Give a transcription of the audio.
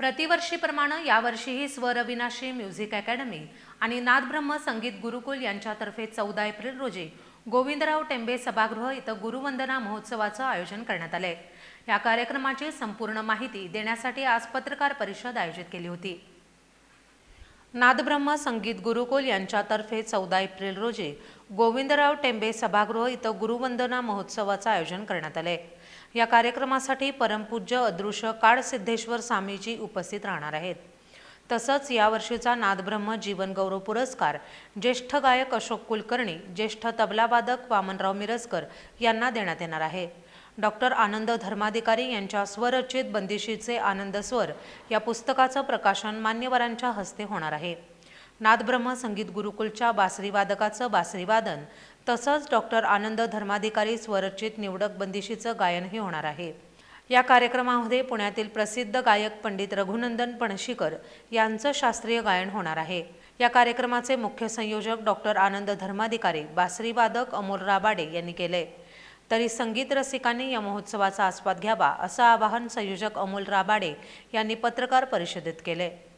प्रतिवर्षीप्रमाणे यावर्षीही स्वरविनाशी music academy आणि नादब्रह्म संगीत गुरुकुल यांच्यातर्फे चौदा एप्रिल रोजी गोविंदराव टेंबे सभागृह इथं गुरुवंदना महोत्सवाचं आयोजन करण्यात आलंय या कार्यक्रमाची संपूर्ण माहिती देण्यासाठी आज पत्रकार परिषद आयोजित केली होती. नादब्रह्म संगीत गुरुकुल यांच्यातर्फे चौदा एप्रिल रोजी गोविंदराव टेंबे सभागृह इथं गुरुवंदना महोत्सवाचं आयोजन करण्यात आलंय. या कार्यक्रमासाठी परमपूज्य अदृश्य काळसिद्धेश्वर स्वामीजी उपस्थित राहणार आहेत. तसंच यावर्षीचा नादब्रह्म जीवनगौरव पुरस्कार ज्येष्ठ गायक अशोक कुलकर्णी ज्येष्ठ तबलावादक वामनराव मिरजकर यांना देण्यात येणार आहे. डॉक्टर आनंद धर्माधिकारी यांच्या स्वरचित बंदिशीचे आनंद स्वर या पुस्तकाचं प्रकाशन मान्यवरांच्या हस्ते होणार आहे. नादब्रह्म संगीत गुरुकुलच्या बासरीवादकाचं बासरीवादन तसंच डॉक्टर आनंद धर्माधिकारी स्वरचित निवडक बंदिशीचं गायनही होणार आहे. या कार्यक्रमामध्ये पुण्यातील प्रसिद्ध गायक पंडित रघुनंदन पणशीकर यांचं शास्त्रीय गायन होणार आहे. या कार्यक्रमाचे मुख्य संयोजक डॉक्टर आनंद धर्माधिकारी बासरीवादक अमोल राबाडे यांनी केले. तरी संगीत रसिकांनी या महोत्सवाचा आस्वाद घ्यावा असं आवाहन संयोजक अमोल राबाडे यांनी पत्रकार परिषदेत केले.